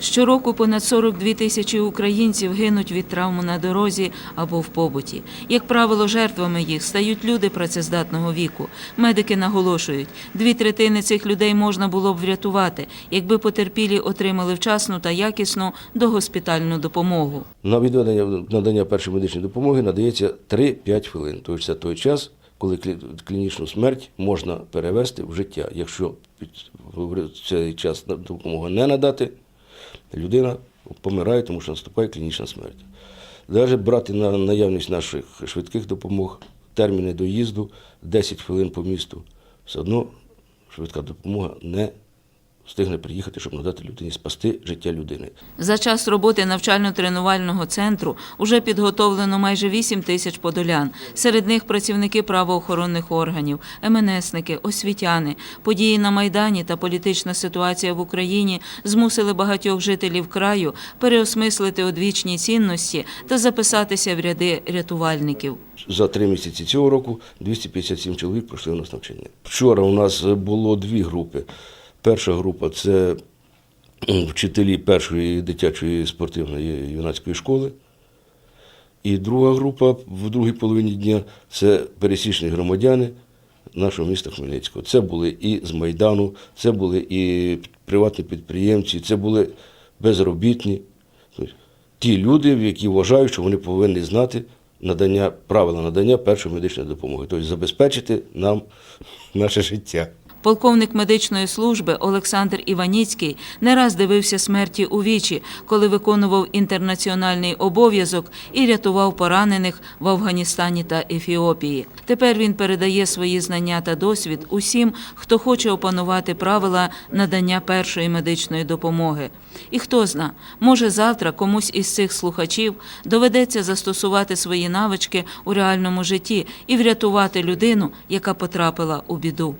Щороку понад 42 тисячі українців гинуть від травм на дорозі або в побуті. Як правило, жертвами їх стають люди працездатного віку. Медики наголошують, дві третини цих людей можна було б врятувати, якби потерпілі отримали вчасну та якісну догоспітальну допомогу. На відведення надання першої медичної допомоги надається 3-5 хвилин. Тобто це той час, коли клі- клінічну смерть можна перевести в життя. Якщо в цей час допомогу не надати, людина помирає, тому що наступає клінічна смерть. Навіть брати на наявність наших швидких допомог, терміни доїзду 10 хвилин по місту, все одно швидка допомога не встигне приїхати, щоб надати людині спасти життя людини. За час роботи навчально-тренувального центру уже підготовлено майже 8 тисяч подолян. Серед них працівники правоохоронних органів, МНСники, освітяни. Події на Майдані та політична ситуація в Україні змусили багатьох жителів краю переосмислити одвічні цінності та записатися в ряди рятувальників. За три місяці цього року 257 чоловік пройшли у нас навчання. Вчора у нас було дві групи. Перша група це вчителі першої дитячої спортивної юнацької школи. І друга група в другій половині дня це пересічні громадяни нашого міста Хмельницького. Це були і з Майдану, це були і приватні підприємці, це були безробітні. Тобто ті люди, які вважають, що вони повинні знати надання, правила надання першої медичної допомоги, тобто забезпечити нам наше життя. Полковник медичної служби Олександр Іваніцький не раз дивився смерті у вічі, коли виконував інтернаціональний обов'язок і рятував поранених в Афганістані та Ефіопії. Тепер він передає свої знання та досвід усім, хто хоче опанувати правила надання першої медичної допомоги. І хто зна, може завтра комусь із цих слухачів доведеться застосувати свої навички у реальному житті і врятувати людину, яка потрапила у біду.